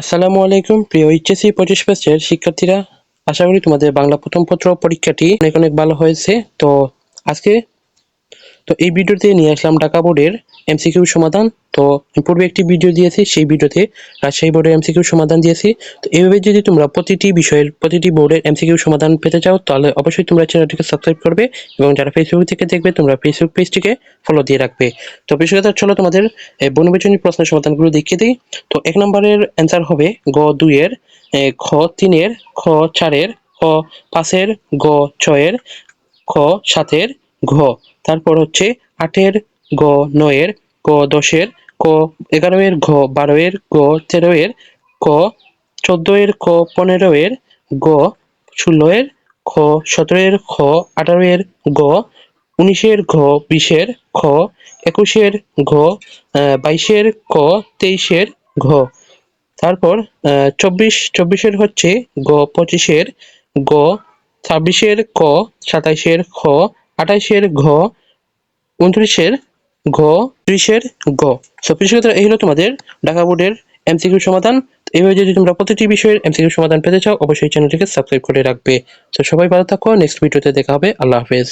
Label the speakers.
Speaker 1: আসসালামু আলাইকুম, প্রিয় এইচএসসি পঁচিশ পেসের শিক্ষার্থীরা। আশা করি তোমাদের বাংলা প্রথম পত্র পরীক্ষাটি অনেক অনেক ভালো হয়েছে। তো আজকে তো এই ভিডিওতে নিয়ে আসলাম ঢাকা বোর্ডের এমসিকিউ সমাধান। তো পূর্বে একটি ভিডিও দিয়েছি, সেই ভিডিওতে রাজশাহী বোর্ডের এমসিকিউ সমাধান দিয়েছি। তো এইভাবে যদি তোমরা প্রতিটি বিষয়ের, প্রতিটি বোর্ডের এমসিকিউ সমাধান পেতে চাও, তাহলে অবশ্যই তোমরা চ্যানেলটিকে সাবস্ক্রাইব করবে এবং যারা ফেসবুক থেকে দেখবে, তোমরা ফেসবুক পেজটিকে ফলো দিয়ে রাখবে। তো কথা চলো তোমাদের বনবিচনী প্রশ্নের সমাধানগুলো দেখিয়ে দিই। তো এক নম্বরের অ্যান্সার হবে গ দুইয়ের খ তিনের, খ চারের, খ পাঁচের, গ ছয়ের, খ সাতের ঘ। তারপর হচ্ছে আটের গ, নয়ের ক দশের ক এগারো এর ঘ বারো এর গ তেরো এর ক চোদ্দ এর ক পনেরো এর গ ষোলো এর খ সতেরো এর খ আঠারো এর গ, উনিশের ঘ, বিশের খ, একুশের ঘ বাইশের ক, তেইশের ঘ। তারপর চব্বিশ, চব্বিশের হচ্ছে গ, পঁচিশের গ, ছাব্বিশের ক, সাতাইশের খ আঠাইশের ঘ, উনত্রিশের ঘ, ত্রিশের ঘ সো কিছু ক্ষেত্রে এই হলো তোমাদের ঢাকা বোর্ডের এমসিকিউ সমাধান। এইভাবে যদি তোমরা প্রতিটি বিষয়ের এমসিকিউ সমাধান পেতে চাও, অবশ্যই চ্যানেলটিকে সাবস্ক্রাইব করে রাখবে। তো সবাই ভালো থাকো নেক্সট ভিডিওতে দেখা হবে। আল্লাহ হাফেজ।